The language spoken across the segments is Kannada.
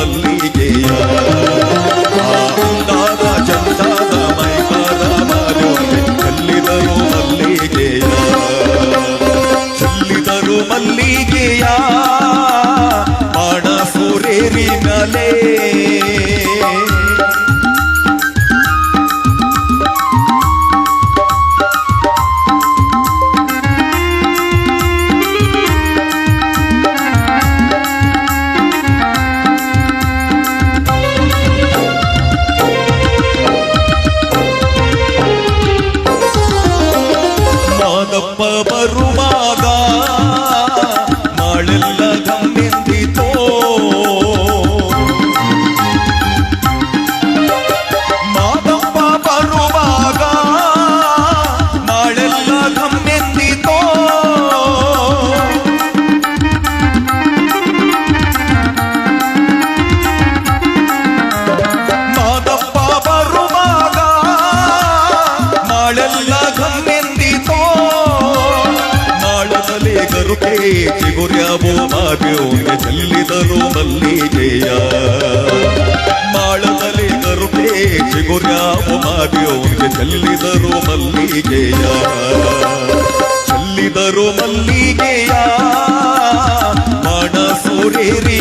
மல்லிகை ಮಾಳದಲ್ಲಿ ಗರುಕೆ ಚಿಗುರ್ಯಾವೋ ಮಾದೇವ್ಗೆ ಚೆಲ್ಲಿದರು ಮಲ್ಲಿಗೆಯ. ಮಾಳದಲ್ಲಿ ಗರುಕೆ ಚಿಗುರ್ಯಾವೋ ಮಾದೇವ್ಗೆ ಚೆಲ್ಲಿದರು ಮಲ್ಲಿಗೆಯ. ಚೆಲ್ಲಿದರು ಮಲ್ಲಿಗೆಯ ಮಾಡ ಸೂರೇರಿ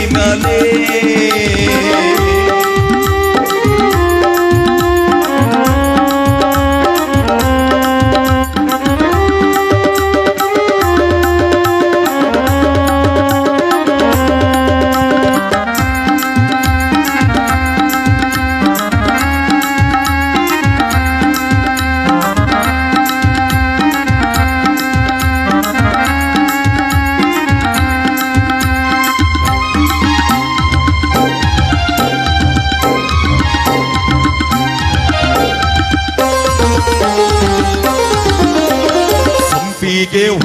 Kayo.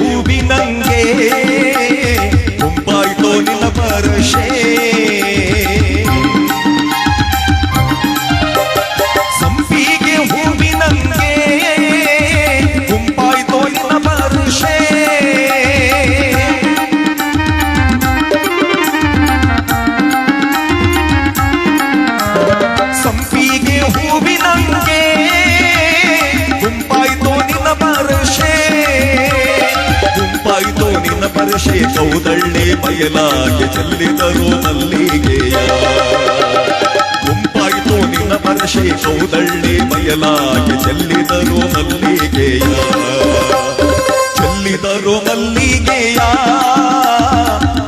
ಪರಶೆ ಕೌದಳ್ಳಿ ಬಯಲಾಗಿ ಚೆಲ್ಲಿದರು ಮಲ್ಲಿಗೆಯ. ಗುಂಪಾಯಿತು ನಿನ್ನ ಪರಶೆ ಕೌದಳ್ಳಿ ಬಯಲಾಗಿ ಚೆಲ್ಲಿದರು ಮಲ್ಲಿಗೆಯ. ಚೆಲ್ಲಿದರು ಮಲ್ಲಿಗೆಯ,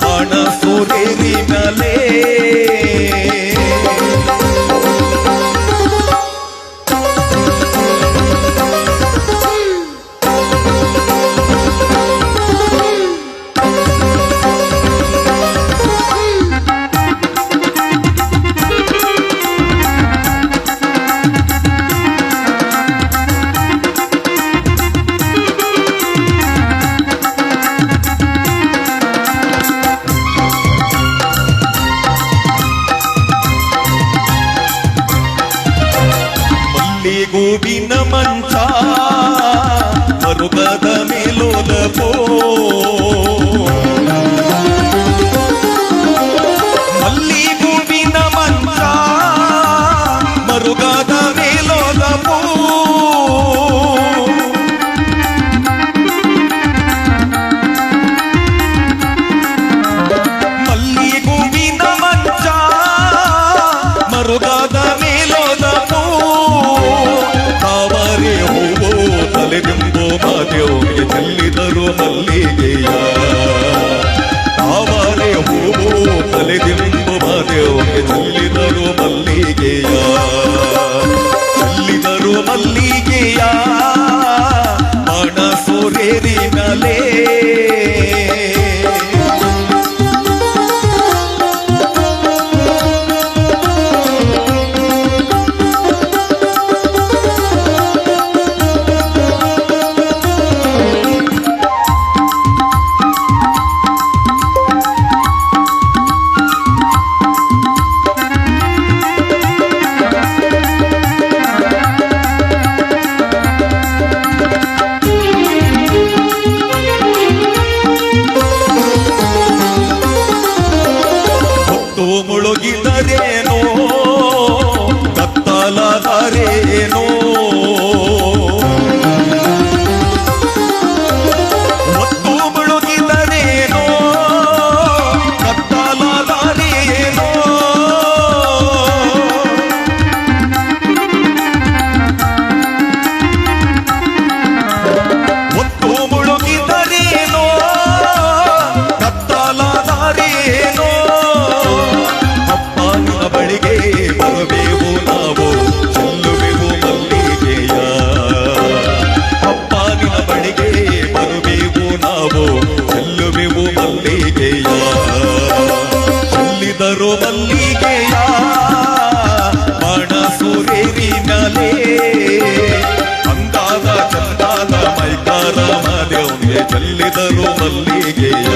ಹಣ ಸೂರೇರಿ ಮ್ಯಾಲೆ ಮಲ್ಲಿಗೂಬಿನ ಮಂಚ ಮರುಗದ ಮೇಲೋಲಪೋ ಮಲ್ಲಿಗೂಬಿನ ಮಂಚ ಮರುಗದ ಮೇಲೋಲಪೋ ಮಲ್ಲಿಗೂವಿನ ಮಂಚ ಮರುಗಾದ ತಲೆದಿಂಬು ಮಾದೇವ್ಗೆ ಚೆಲ್ಲಿದರು ಮಲ್ಲಿಗೆಯ. ತಾವರೆ ಹೂವು ತಲೆದಿಂಬು ಮಾದೇವ್ಗೆ ಚೆಲ್ಲಿದರು ಮಲ್ಲಿಗೆಯ ಮತ್ತು ಮುಳುಗಿದರೇನೋ ಕತ್ತಲದರೇನೋ. ಮಾದೇವ್ಗೆ ಚೆಲ್ಲಿದರು ಮಲ್ಲಿಗೆಯ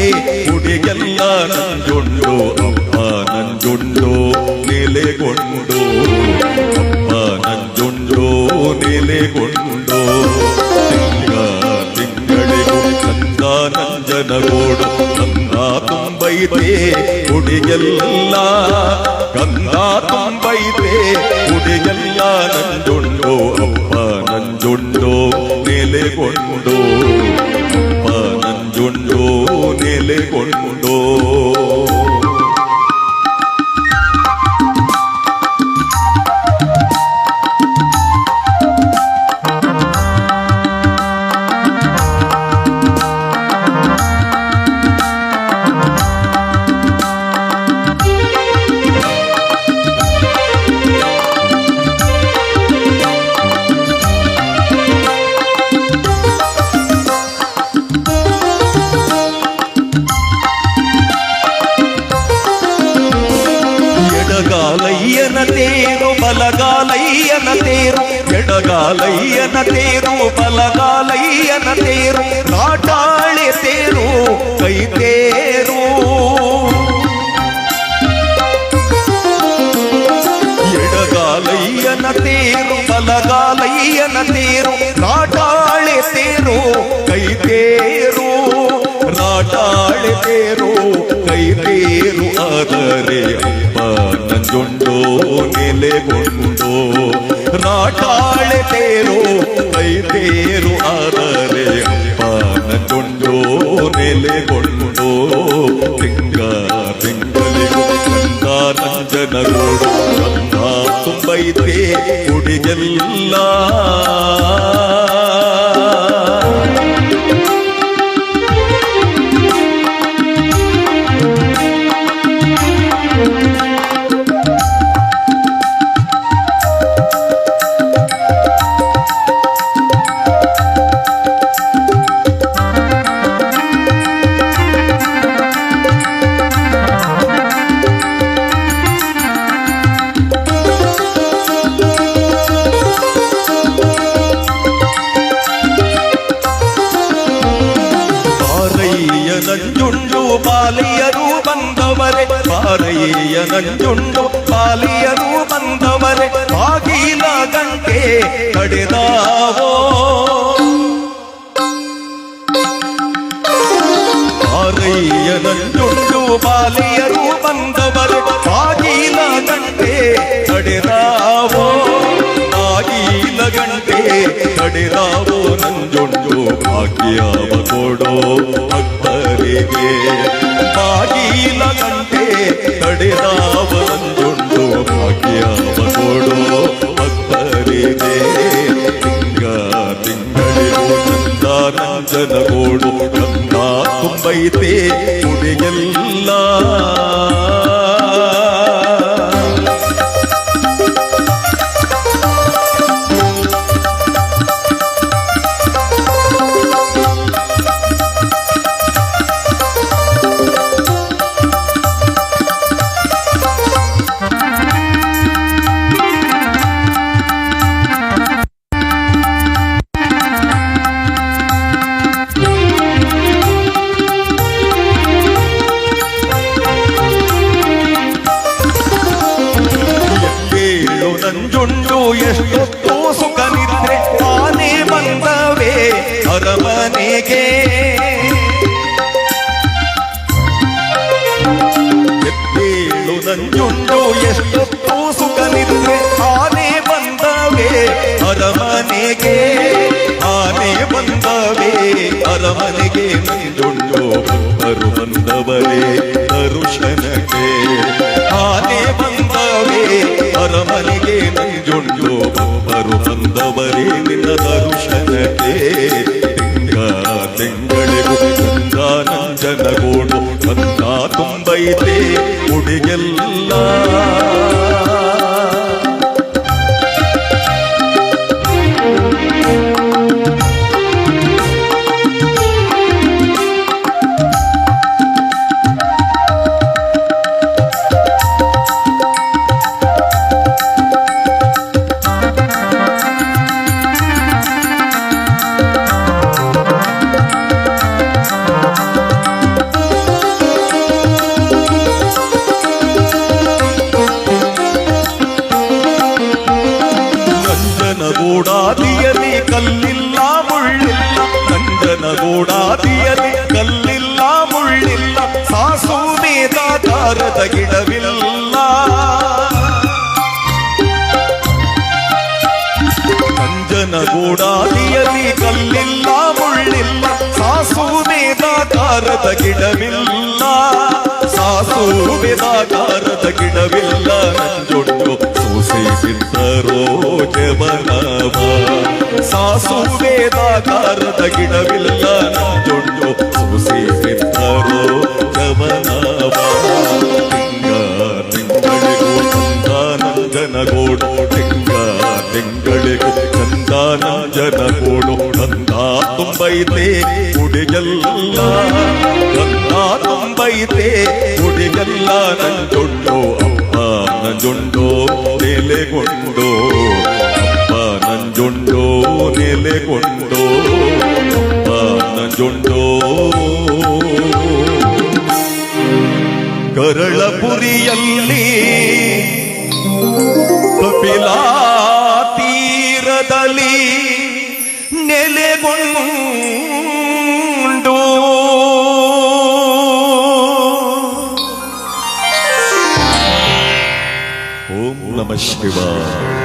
ಗುಡಿಗೆಲ್ಲ ನಂಜುಂಡು ಅಪ್ಪ ನಂಜುಂಡು ನೆಲೆಗೊಂಡು ಅಪ್ಪ ನಂಜುಂಡು ನೆಲೆಗೊಂಡು ತಿಂಗ ತಿಂಗಳಿಗೂ ಚಂದ ನಂಜನಗೋಡು ಗಂಧ ತುಂಬೈತೆ ಗುಡಿಗೆಲ್ಲ ಗಂಧ ತುಂಬೈತೆ ಗುಡಿಗೆಲ್ಲ ನಂಜುಂಡು ಅಪ್ಪ ನಂಜುಂಡು ನೆಲೆಗೊಂಡು ಅಪ್ಪ ನಂಜುಂಡು ಎಡಗಾಲಯ್ಯನ ತೇರು, ಬಲಗಾಲಯ್ಯನ ತೇರು ನಾಟಾಳೆ ತೇರು, ಕೈ ತೇರು. ಎಡಗಾಲಯ್ಯನ ತೇರು, ಬಲಗಾಲಯ್ಯನ ತೇರು ನಾಟಾಳೆ ತೇರು, ಕೈ ತೇರು. ನಾಟಾಳೆ ತೇರು, ಕೈ ತೇರು, ಆದರೆ ಅಪ್ಪ ನಂಜುಂಡೋ ನೆಲೆಗೊಂಡು ನಾಟಾಳೆ ತೇರು ಕೈ ತೇರು ಆದರೆ ಅಪ್ಪ ನಂಜುಂಡೋ ನೆಲೆಗೊಂಡು ತಿಂಗ ತಿಂಗಳಿಗೂ ಚಂದ ನಂಜನಗೋಡು ಚಂದ ತುಂಬೈತೆ ಗುಡಿಗೆಲ್ಲ ಬಂದವರೆ ಬಾರಯ್ಯ ನಂಜುಂಡು ಬಾಲಿಯರು ಬಂದವರೆ ಬಾಗಿಲ ಗಂಟೆ ಕಡೆದಾವೋ. ಬಾರಯ್ಯ ನಂಜುಂಡು ಬಾಲಿಯರು ಬಂದವರೆ ಬಾಗಿಲ ಗಂಟೆ ಕಡೆದಾವೋ. ಬಾಗಿಲ ಗಂಟೆ ಕಡೆದಾವೋ ನಂಜುಂಡು ಭಾಗ್ಯವ ಕೊಡೋ ಭಕ್ತರಿಗೆ. ಬಾಗಿಲ ಗಂಟೆ ಕಡೆದಾವ ನಂಜುಂಡು ಭಾಗ್ಯವ ಕೊಡೋ ಭಕ್ತರಿಗೆ ತಿಂಗ ತಿಂಗಳಿಗೂ ಚಂದ ನಂಜನಗೋಡು ಚಂದ ತುಂಬೈತೆ ಕುಡಿಯಲ್ಲ ಬಂದವರೇ ದರುಶನಕ್ಕೆ ಆನೆ ಬಂದವೆ ಅರಮನೆಗೆ ನಂಜುಂಡು ಭಕ್ತರು ಬಂದವರೇ ನಿನ್ನ ದರುಶನಕ್ಕೆ ತಿಂಗ ತಿಂಗಳಿಗೂ ಚಂದ ನಂಜನಗೋಡು ಚಂದ ತುಂಬೈತೆ ಉಡಿಗೆಲ್ಲ ವೇದಾಕಾರದ ಗಿಡವಿಲ್ಲ ನಂಜನಗೂಡಾದಿಯಲ್ಲಿ ಕಲ್ಲಿಲ್ಲ ಮುಳ್ಳಿಲ್ಲ ಸಾಸು ವೇದಾಕಾರದ ಗಿಡವಿಲ್ಲ ಸಾಸು ವೇದಾಕಾರದ ಗಿಡವಿಲ್ಲ ನಂಜೊಂಡು ಸೂಸಿ ಬಿದ್ದರೋ ಜವನವ ಸಾಸು ವೇದಾಕಾರದ ಗಿಡವಿಲ್ಲ ತುಂಬೈತೆ ಉಡಿಗೆಲ್ಲ ಚಂದ ತುಂಬೈತೆ. ಉಡಿಗೆಲ್ಲ ನಂಜೊಂಡು ಅಪ್ಪ ನಂಜೊಂಡು ನೆಲೆಗೊಂಡೋ, ಅಪ್ಪ ನಂಜೊಂಡು ನೆಲೆಗೊಂಡೋ, ಅಪ್ಪ ನಂಜೊಂಡು ಕರಳಪುರಿಯಲ್ಲಿ ಕಪಿಲಾ ছেলে বন্ড ওম নমঃ শিবায়।